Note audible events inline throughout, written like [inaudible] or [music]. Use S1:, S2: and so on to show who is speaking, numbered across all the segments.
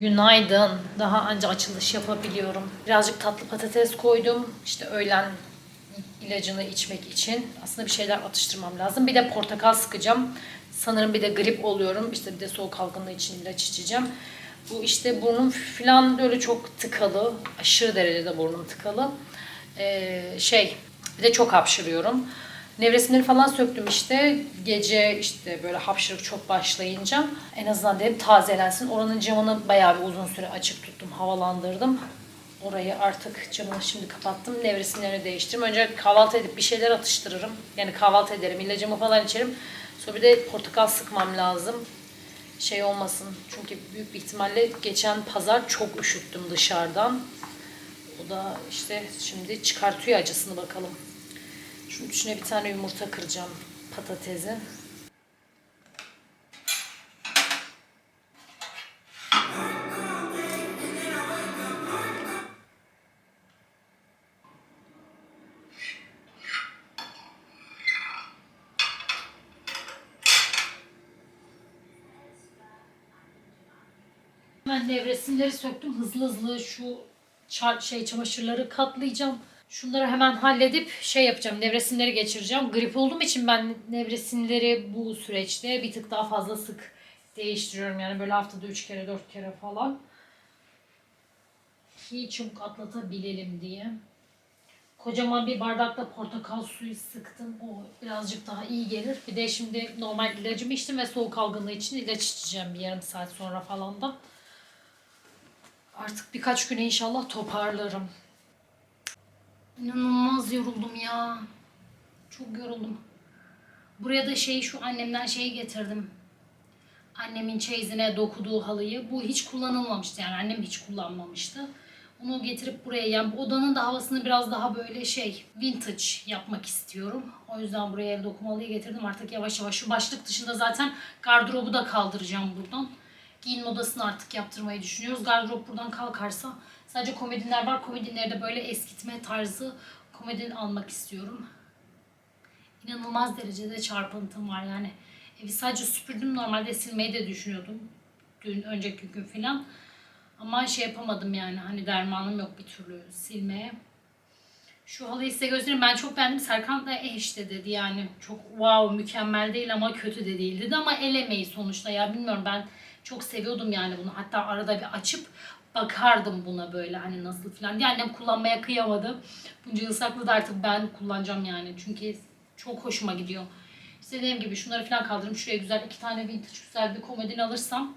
S1: Günaydın. Daha anca açılış yapabiliyorum. Birazcık tatlı patates koydum. İşte öğlen ilacını içmek için. Aslında bir şeyler atıştırmam lazım. Bir de portakal sıkacağım. Sanırım bir de grip oluyorum. İşte bir de soğuk algınlığı için ilaç içeceğim. Bu işte burnum falan böyle çok tıkalı. Aşırı derecede burnum tıkalı. Ee, şey bir de çok hapşırıyorum. Nevresimleri falan söktüm işte. Gece işte böyle hapşırık çok başlayınca en azından dedim tazelensin. Oranın camını bayağı bir uzun süre açık tuttum, havalandırdım. Orayı artık camını şimdi kapattım. Nevresimlerini değiştirdim. Önce kahvaltı edip bir şeyler atıştırırım. Yani kahvaltı ederim, ilacımı falan içerim. Sonra bir de portakal sıkmam lazım. Şey olmasın. Çünkü büyük bir ihtimalle geçen pazar çok üşüttüm dışarıdan. O da işte şimdi çıkartıyor acısını bakalım. Şunun içine bir tane yumurta kıracağım patatesi. Ben nevresimleri söktüm. Hızlı hızlı şu şey çamaşırları katlayacağım. Şunları hemen halledip şey yapacağım. Nevresimleri geçireceğim. Grip olduğum için ben nevresimleri bu süreçte bir tık daha fazla sık değiştiriyorum. Yani böyle haftada 3 kere 4 kere falan. Ki çabuk atlatabilelim diye. Kocaman bir bardakta portakal suyu sıktım. O birazcık daha iyi gelir. Bir de şimdi normal ilacımı içtim ve soğuk algınlığı için ilaç içeceğim bir yarım saat sonra falan da. Artık birkaç güne inşallah toparlarım. İnanılmaz yoruldum ya. Çok yoruldum. Buraya da şey şu annemden şeyi getirdim. Annemin çeyizine dokuduğu halıyı. Bu hiç kullanılmamıştı yani annem hiç kullanmamıştı. Onu getirip buraya yani bu odanın da havasını biraz daha böyle şey vintage yapmak istiyorum. O yüzden buraya el dokumalıyı getirdim artık yavaş yavaş. Şu başlık dışında zaten gardırobu da kaldıracağım buradan. Giyinme odasını artık yaptırmayı düşünüyoruz. Gardırop buradan kalkarsa sadece komodinler var. Komodinleri de böyle eskitme tarzı komodin almak istiyorum. İnanılmaz derecede çarpıntım var yani. Evi sadece süpürdüm. Normalde silmeyi de düşünüyordum. Dün önceki gün falan. Ama şey yapamadım yani hani dermanım yok bir türlü silmeye. Şu halıyı size göstereyim. Ben çok beğendim. Serkan da eh işte dedi yani. Çok wow mükemmel değil ama kötü de değil dedi. Ama el emeği sonuçta ya bilmiyorum ben çok seviyordum yani bunu. Hatta arada bir açıp bakardım buna böyle hani nasıl falan diye. Annem kullanmaya kıyamadı. Bunca ıslaklığı da artık ben kullanacağım yani. Çünkü çok hoşuma gidiyor. İşte dediğim gibi şunları falan kaldırırım. Şuraya güzel iki tane vintage güzel bir komodin alırsam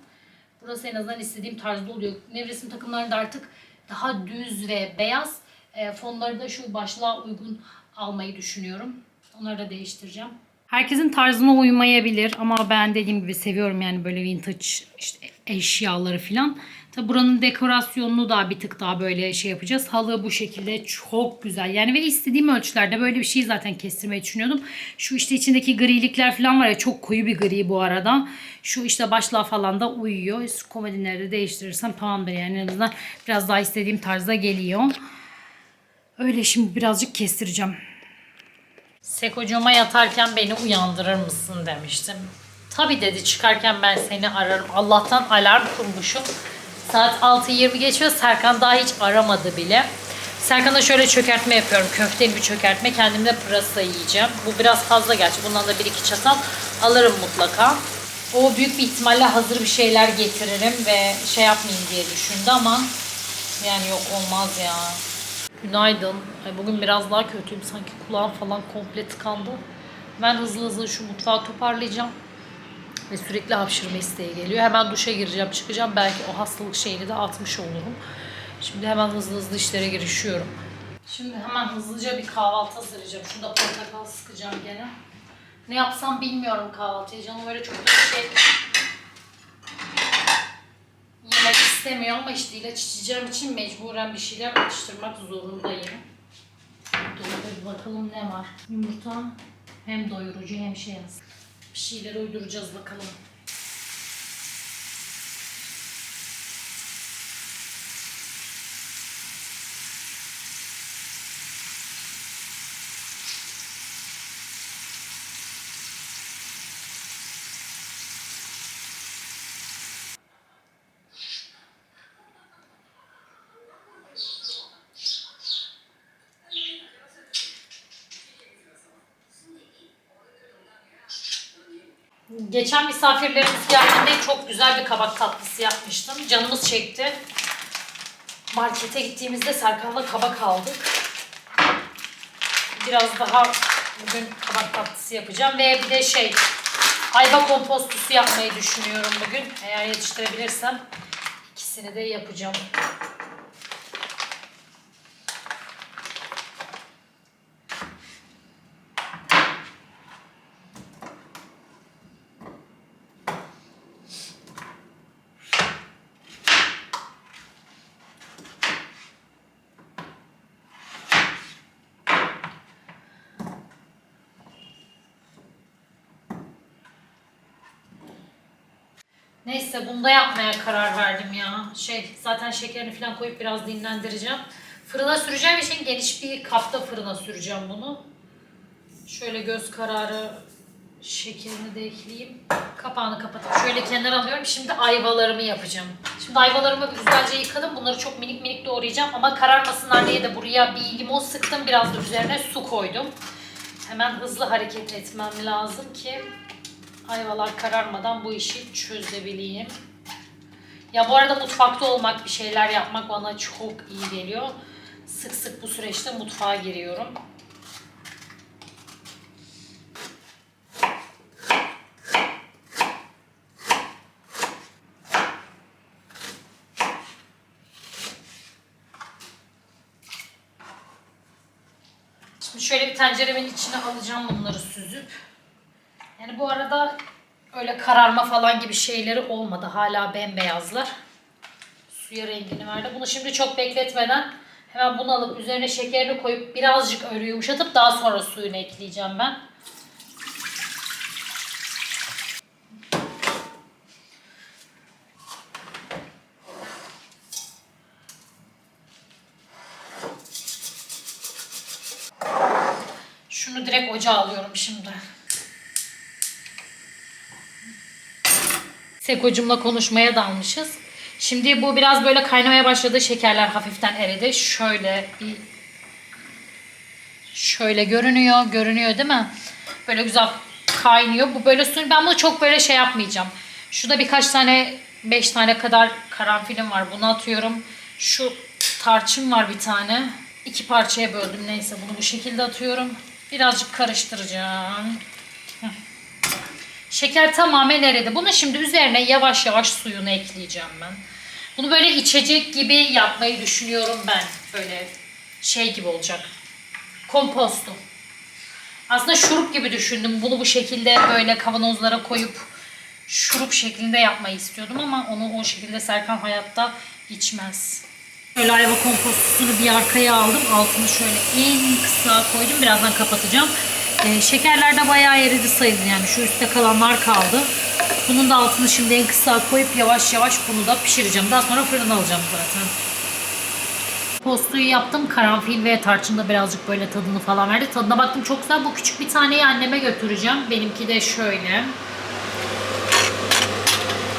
S1: burası en azından istediğim tarzda oluyor. Nevresim takımlarını da artık daha düz ve beyaz e, fonları da şu başlığa uygun almayı düşünüyorum. Onları da değiştireceğim. Herkesin tarzına uymayabilir ama ben dediğim gibi seviyorum yani böyle vintage işte eşyaları filan. Tabi buranın dekorasyonunu da bir tık daha böyle şey yapacağız. Halı bu şekilde çok güzel. Yani ve istediğim ölçülerde böyle bir şey zaten kestirmeyi düşünüyordum. Şu işte içindeki grilikler falan var ya çok koyu bir gri bu arada. Şu işte başlığa falan da uyuyor. Komodinleri de değiştirirsem tamamdır yani en azından biraz daha istediğim tarzda geliyor. Öyle şimdi birazcık kestireceğim. Sekocuğuma yatarken beni uyandırır mısın demiştim. Tabi dedi çıkarken ben seni ararım. Allah'tan alarm kurmuşum. Saat 6.20 geçiyor. Serkan daha hiç aramadı bile. Serkan'a şöyle çökertme yapıyorum. Köfteli bir çökertme. Kendim de pırasa yiyeceğim. Bu biraz fazla gerçi. Bundan da bir iki çatal alırım mutlaka. O büyük bir ihtimalle hazır bir şeyler getiririm ve şey yapmayayım diye düşündü ama yani yok olmaz ya. Günaydın. Ay bugün biraz daha kötüyüm. Sanki kulağım falan komple tıkandı. Ben hızlı hızlı şu mutfağı toparlayacağım. Ve sürekli hapşırma isteği geliyor. Hemen duşa gireceğim, çıkacağım. Belki o hastalık şeyini de atmış olurum. Şimdi hemen hızlı hızlı işlere girişiyorum. Şimdi hemen hızlıca bir kahvaltı hazırlayacağım. Şurada portakal sıkacağım gene. Ne yapsam bilmiyorum kahvaltıya. Canım öyle çok bir şey yemek istemiyor ama işte ilaç içeceğim için mecburen bir şeyler atıştırmak zorundayım. Bir bakalım ne var. Yumurta hem doyurucu hem şey yaz. Bir şeyler uyduracağız bakalım. Geçen misafirlerimiz geldiğinde çok güzel bir kabak tatlısı yapmıştım. Canımız çekti. Markete gittiğimizde Serkan'la kabak aldık. Biraz daha bugün kabak tatlısı yapacağım ve bir de şey ayva kompostusu yapmayı düşünüyorum bugün. Eğer yetiştirebilirsem ikisini de yapacağım. Neyse bunda yapmaya karar verdim ya. Şey zaten şekerini falan koyup biraz dinlendireceğim. Fırına süreceğim için geniş bir kapta fırına süreceğim bunu. Şöyle göz kararı şekerini de ekleyeyim. Kapağını kapatıp şöyle kenara alıyorum. Şimdi ayvalarımı yapacağım. Şimdi ayvalarımı güzelce yıkadım. Bunları çok minik minik doğrayacağım. Ama kararmasınlar diye de buraya bir limon sıktım. Biraz da üzerine su koydum. Hemen hızlı hareket etmem lazım ki ayvalar kararmadan bu işi çözebileyim. Ya bu arada mutfakta olmak, bir şeyler yapmak bana çok iyi geliyor. Sık sık bu süreçte mutfağa giriyorum. Şimdi şöyle bir tenceremin içine alacağım bunları süzüp. Yani bu arada öyle kararma falan gibi şeyleri olmadı. Hala bembeyazlar. Suya rengini verdi. Bunu şimdi çok bekletmeden hemen bunu alıp üzerine şekerini koyup birazcık öyle yumuşatıp daha sonra suyunu ekleyeceğim ben. Şunu direkt ocağa alıyorum şimdi. Sekocumla konuşmaya dalmışız. Şimdi bu biraz böyle kaynamaya başladı. Şekerler hafiften eridi. Şöyle şöyle görünüyor. Görünüyor değil mi? Böyle güzel kaynıyor. Bu böyle suyun ben bunu çok böyle şey yapmayacağım. Şurada birkaç tane 5 tane kadar karanfilim var. Bunu atıyorum. Şu tarçın var bir tane. İki parçaya böldüm. Neyse bunu bu şekilde atıyorum. Birazcık karıştıracağım. Şeker tamamen eridi. Bunu şimdi üzerine yavaş yavaş suyunu ekleyeceğim ben. Bunu böyle içecek gibi yapmayı düşünüyorum ben. Böyle şey gibi olacak. Komposto. Aslında şurup gibi düşündüm. Bunu bu şekilde böyle kavanozlara koyup şurup şeklinde yapmayı istiyordum ama onu o şekilde Serkan hayatta içmez. Böyle ayva kompostosunu bir arkaya aldım. Altını şöyle en kısa koydum. Birazdan kapatacağım. Ee, şekerler de bayağı eridi sayılır yani. Şu üstte kalanlar kaldı. Bunun da altını şimdi en kısa koyup yavaş yavaş bunu da pişireceğim. Daha sonra fırına alacağım zaten. Postuyu yaptım. Karanfil ve tarçın da birazcık böyle tadını falan verdi. Tadına baktım çok güzel. Bu küçük bir taneyi anneme götüreceğim. Benimki de şöyle.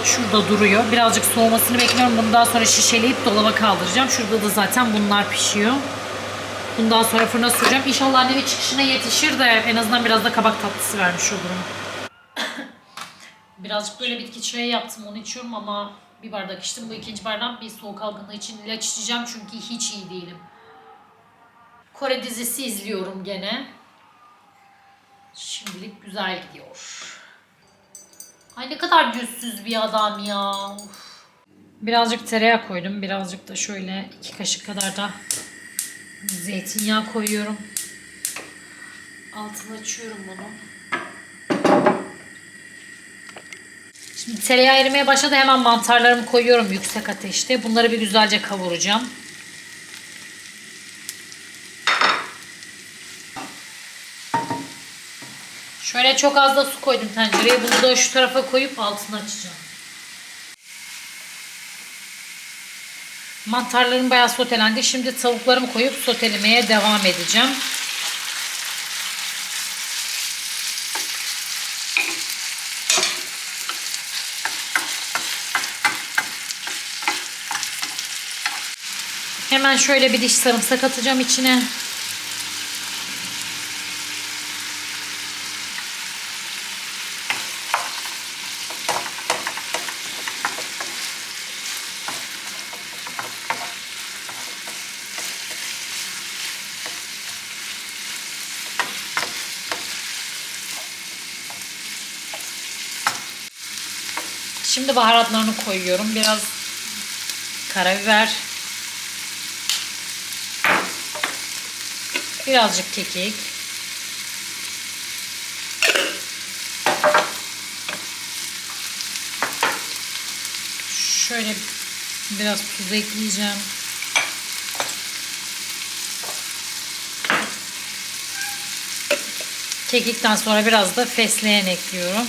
S1: Şurada duruyor. Birazcık soğumasını bekliyorum. Bunu daha sonra şişeleyip dolaba kaldıracağım. Şurada da zaten bunlar pişiyor. Bundan sonra fırına süreceğim. İnşallah annemin çıkışına yetişir de en azından biraz da kabak tatlısı vermiş olurum. [coughs] Birazcık böyle bitki çayı yaptım. Onu içiyorum ama bir bardak içtim. Bu ikinci bardağım bir soğuk algınlığı için ilaç içeceğim. Çünkü hiç iyi değilim. Kore dizisi izliyorum gene. Şimdilik güzel gidiyor. Ay ne kadar yüzsüz bir adam ya. Of. Birazcık tereyağı koydum. Birazcık da şöyle iki kaşık kadar da zeytinyağı koyuyorum. Altını açıyorum bunu. Şimdi tereyağı erimeye başladı. Hemen mantarlarımı koyuyorum yüksek ateşte. Bunları bir güzelce kavuracağım. Şöyle çok az da su koydum tencereye. Bunu da şu tarafa koyup altını açacağım. Mantarlarım bayağı sotelendi. Şimdi tavuklarımı koyup sotelemeye devam edeceğim. Hemen şöyle bir diş sarımsak atacağım içine. Şimdi baharatlarını koyuyorum. Biraz karabiber. Birazcık kekik. Şöyle biraz tuz ekleyeceğim. Kekikten sonra biraz da fesleğen ekliyorum.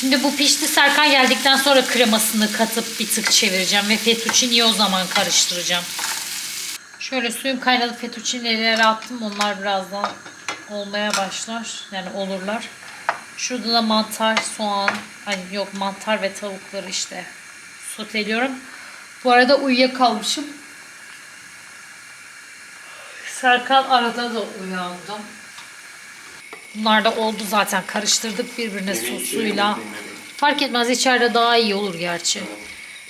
S1: Şimdi bu pişti. Serkan geldikten sonra kremasını katıp bir tık çevireceğim ve fettuccine'yi o zaman karıştıracağım. Şöyle suyum kaynadı. Fettuccine'leri attım. Onlar birazdan olmaya başlar. Yani olurlar. Şurada da mantar, soğan, hani yok mantar ve tavukları işte soteliyorum. Bu arada uyuyakalmışım. Serkan arada da uyandı. Bunlar da oldu zaten. Karıştırdık birbirine sosuyla. Fark etmez içeride daha iyi olur gerçi.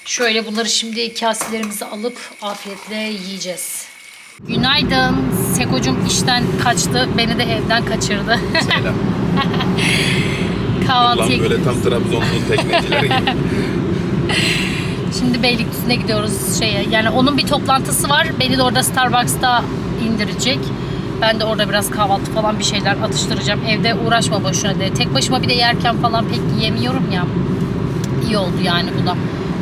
S1: Şöyle bunları şimdi kaselerimize alıp afiyetle yiyeceğiz. Günaydın. Sekocum işten kaçtı. Beni de evden kaçırdı.
S2: Selam. [laughs]
S1: Kahvaltıya
S2: böyle tam Trabzonlu teknecileri gibi. [laughs]
S1: Şimdi Beylikdüzü'ne gidiyoruz şeye. Yani onun bir toplantısı var. Beni de orada Starbucks'ta indirecek. Ben de orada biraz kahvaltı falan bir şeyler atıştıracağım. Evde uğraşma boşuna de. Tek başıma bir de yerken falan pek yiyemiyorum ya. İyi oldu yani bu da.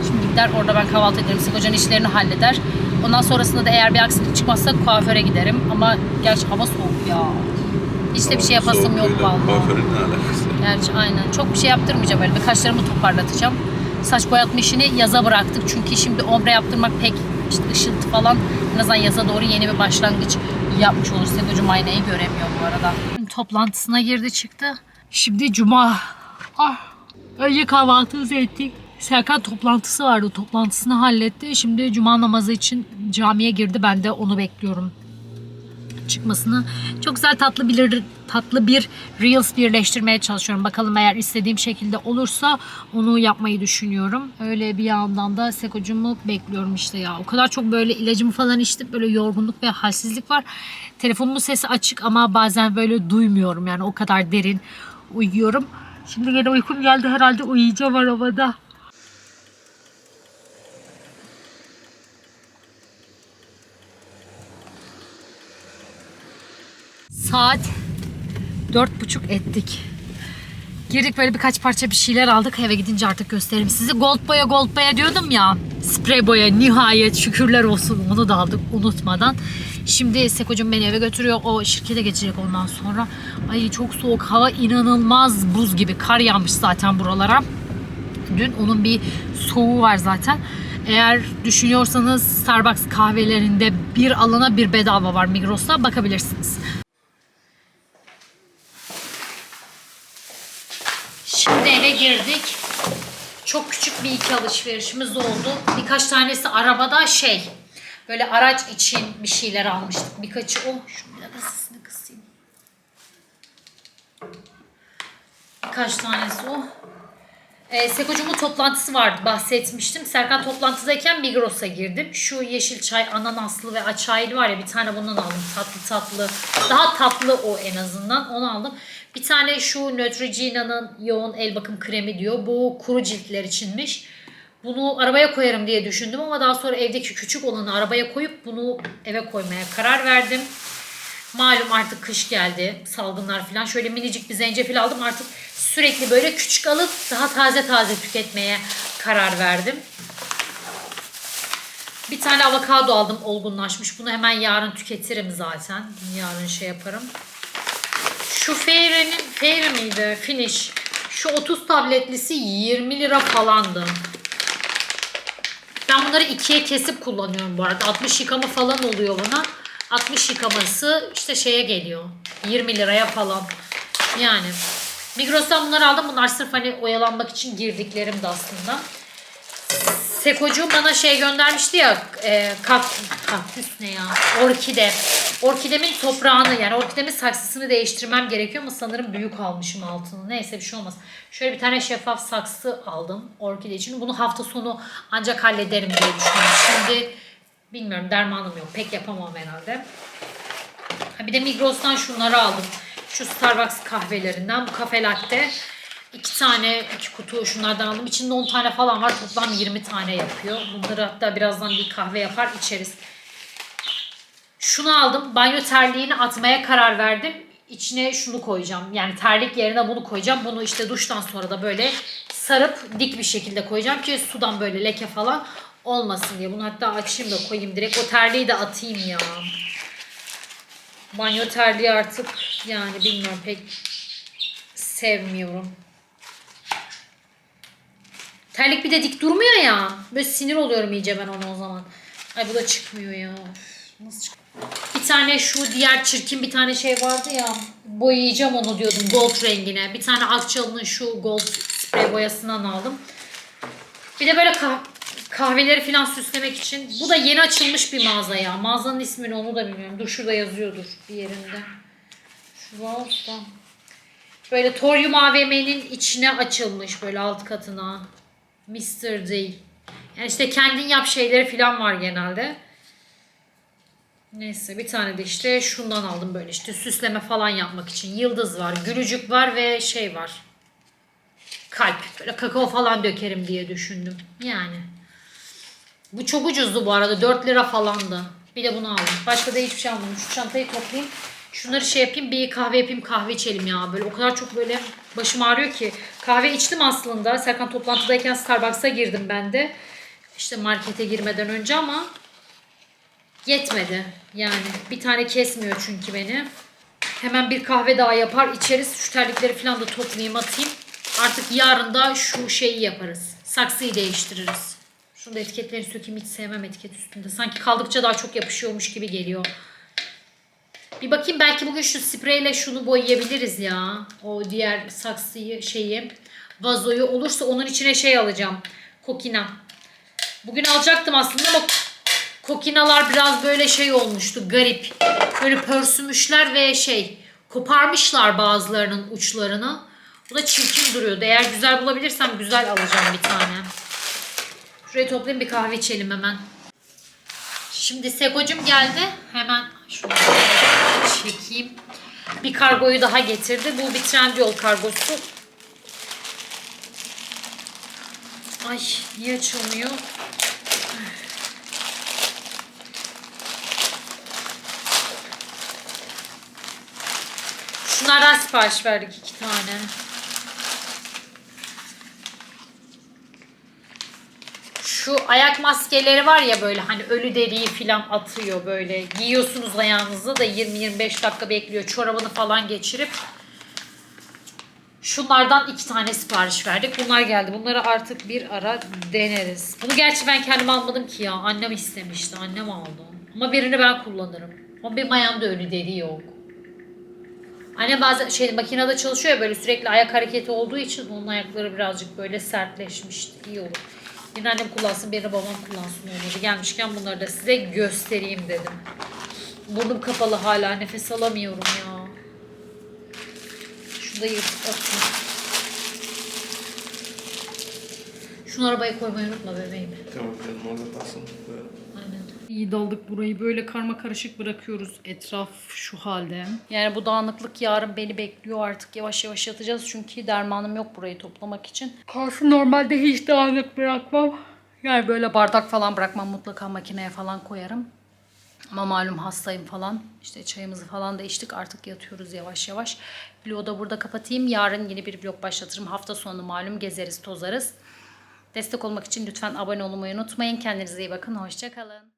S1: Şimdi gider orada ben kahvaltı ederim. Kocanın işlerini halleder. Ondan sonrasında da eğer bir aksilik çıkmazsa kuaföre giderim. Ama gerçi hava soğuk ya. Hiç de bir şey yapasım yok vallahi.
S2: Kuaförün ne alakası?
S1: Gerçi aynen. Çok bir şey yaptırmayacağım öyle. Bir kaşlarımı toparlatacağım. Saç boyatma işini yaza bıraktık. Çünkü şimdi ombre yaptırmak pek işte ışıltı falan en azından yaza doğru yeni bir başlangıç yapmış olur. Sebocum aynayı göremiyor bu arada. Toplantısına girdi çıktı. Şimdi cuma. Ah. Önce kahvaltımızı ettik. Serkan toplantısı vardı. Toplantısını halletti. Şimdi cuma namazı için camiye girdi. Ben de onu bekliyorum çıkmasını çok güzel tatlı bir tatlı bir reels birleştirmeye çalışıyorum. Bakalım eğer istediğim şekilde olursa onu yapmayı düşünüyorum. Öyle bir yandan da sekocumu bekliyorum işte ya. O kadar çok böyle ilacımı falan içtim. Böyle yorgunluk ve halsizlik var. Telefonumun sesi açık ama bazen böyle duymuyorum. Yani o kadar derin uyuyorum. Şimdi yine uykum geldi herhalde uyuyacağım arabada. Saat dört buçuk ettik. Girdik böyle birkaç parça bir şeyler aldık. Eve gidince artık gösteririm size. Gold boya gold boya diyordum ya. Sprey boya nihayet şükürler olsun. Onu da aldık unutmadan. Şimdi Sekocum beni eve götürüyor. O şirkete geçecek ondan sonra. Ay çok soğuk. Hava inanılmaz buz gibi. Kar yağmış zaten buralara. Dün onun bir soğuğu var zaten. Eğer düşünüyorsanız Starbucks kahvelerinde bir alana bir bedava var Migros'ta bakabilirsiniz. Şimdi eve girdik. Çok küçük bir iki alışverişimiz oldu. Birkaç tanesi arabada şey böyle araç için bir şeyler almıştık. Birkaçı o. Şunu biraz sesini kısayım. Birkaç tanesi o. E, Sekocuğumun toplantısı vardı bahsetmiştim. Serkan toplantıdayken Migros'a girdim. Şu yeşil çay ananaslı ve açaylı var ya bir tane bundan aldım. Tatlı tatlı. Daha tatlı o en azından. Onu aldım. Bir tane şu Neutrogena'nın yoğun el bakım kremi diyor. Bu kuru ciltler içinmiş. Bunu arabaya koyarım diye düşündüm ama daha sonra evdeki küçük olanı arabaya koyup bunu eve koymaya karar verdim. Malum artık kış geldi. Salgınlar falan. Şöyle minicik bir zencefil aldım. Artık sürekli böyle küçük alıp daha taze taze tüketmeye karar verdim. Bir tane avokado aldım olgunlaşmış. Bunu hemen yarın tüketirim zaten. Yarın şey yaparım. Şu Fairy'nin Fairy miydi? Finish. Şu 30 tabletlisi 20 lira falandı. Ben bunları ikiye kesip kullanıyorum bu arada. 60 yıkama falan oluyor buna. 60 yıkaması işte şeye geliyor. 20 liraya falan. Yani. Migros'tan bunları aldım. Bunlar sırf hani oyalanmak için girdiklerim de aslında. Sekocuğum bana şey göndermişti ya. E, kak, kaktüs ne ya? Orkide. orkidemin toprağını yani orkidemin saksısını değiştirmem gerekiyor ama sanırım büyük almışım altını. Neyse bir şey olmaz. Şöyle bir tane şeffaf saksı aldım orkide için. Bunu hafta sonu ancak hallederim diye düşünüyorum. Şimdi bilmiyorum dermanım yok. Pek yapamam herhalde. Ha, bir de Migros'tan şunları aldım. Şu Starbucks kahvelerinden. Bu kafe latte. İki tane, iki kutu şunlardan aldım. İçinde 10 tane falan var. Toplam 20 tane yapıyor. Bunları hatta birazdan bir kahve yapar içeriz. Şunu aldım. Banyo terliğini atmaya karar verdim. İçine şunu koyacağım. Yani terlik yerine bunu koyacağım. Bunu işte duştan sonra da böyle sarıp dik bir şekilde koyacağım ki sudan böyle leke falan olmasın diye. Bunu hatta açayım da koyayım direkt. O terliği de atayım ya. Banyo terliği artık yani bilmiyorum pek sevmiyorum. Terlik bir de dik durmuyor ya. Böyle sinir oluyorum iyice ben ona o zaman. Ay bu da çıkmıyor ya. Nasıl çık- Bir tane şu diğer çirkin bir tane şey vardı ya. Boyayacağım onu diyordum gold rengine. Bir tane Akçalı'nın şu gold sprey boyasından aldım. Bir de böyle kah- kahveleri falan süslemek için. Bu da yeni açılmış bir mağaza ya. Mağazanın ismini onu da bilmiyorum. Dur şurada yazıyordur bir yerinde. Şurada. Böyle Torium AVM'nin içine açılmış böyle alt katına. Mr. D. Yani işte kendin yap şeyleri falan var genelde. Neyse bir tane de işte şundan aldım böyle işte süsleme falan yapmak için. Yıldız var, gülücük var ve şey var. Kalp. Böyle kakao falan dökerim diye düşündüm. Yani. Bu çok ucuzdu bu arada. 4 lira falandı. Bir de bunu aldım. Başka da hiçbir şey almadım. Şu çantayı toplayayım. Şunları şey yapayım. Bir kahve yapayım. Kahve içelim ya. Böyle o kadar çok böyle başım ağrıyor ki. Kahve içtim aslında. Serkan toplantıdayken Starbucks'a girdim ben de. İşte markete girmeden önce ama yetmedi. Yani bir tane kesmiyor çünkü beni. Hemen bir kahve daha yapar içeriz. Şu terlikleri falan da toplayayım atayım. Artık yarın da şu şeyi yaparız. Saksıyı değiştiririz. Şunu da etiketleri sökeyim hiç sevmem etiket üstünde. Sanki kaldıkça daha çok yapışıyormuş gibi geliyor. Bir bakayım belki bugün şu spreyle şunu boyayabiliriz ya. O diğer saksıyı şeyi vazoyu olursa onun içine şey alacağım. Kokina. Bugün alacaktım aslında ama kokinalar biraz böyle şey olmuştu garip. Böyle pörsümüşler ve şey koparmışlar bazılarının uçlarını. Bu da çirkin duruyordu. Eğer güzel bulabilirsem güzel alacağım bir tane. Şurayı toplayayım bir kahve içelim hemen. Şimdi Segocum geldi. Hemen şunu çekeyim. Bir kargoyu daha getirdi. Bu bir Trendyol kargosu. Ay niye açılmıyor? Şunlardan sipariş verdik iki tane. Şu ayak maskeleri var ya böyle hani ölü deriyi falan atıyor böyle. Giyiyorsunuz ayağınızı da 20-25 dakika bekliyor. Çorabını falan geçirip. Şunlardan iki tane sipariş verdik. Bunlar geldi. Bunları artık bir ara deneriz. Bunu gerçi ben kendim almadım ki ya. Annem istemişti. Annem aldı. Ama birini ben kullanırım. Ama benim ayağımda ölü deri yok. Anne bazen şey makinede çalışıyor ya böyle sürekli ayak hareketi olduğu için onun ayakları birazcık böyle sertleşmişti. İyi olur. Yine annem kullansın, birini babam kullansın olmadı. Gelmişken bunları da size göstereyim dedim. Burnum kapalı hala nefes alamıyorum ya. Şunu da yırtıp atayım. Şunu arabaya koymayı unutma bebeğim.
S2: Tamam canım orada kalsın.
S1: İyi daldık burayı böyle karma karışık bırakıyoruz etraf şu halde. Yani bu dağınıklık yarın beni bekliyor artık yavaş yavaş yatacağız çünkü dermanım yok burayı toplamak için. Kalsın normalde hiç dağınık bırakmam. Yani böyle bardak falan bırakmam mutlaka makineye falan koyarım. Ama malum hastayım falan. İşte çayımızı falan da içtik. Artık yatıyoruz yavaş yavaş. Vlogu da burada kapatayım. Yarın yeni bir vlog başlatırım. Hafta sonu malum gezeriz, tozarız. Destek olmak için lütfen abone olmayı unutmayın. Kendinize iyi bakın. Hoşçakalın.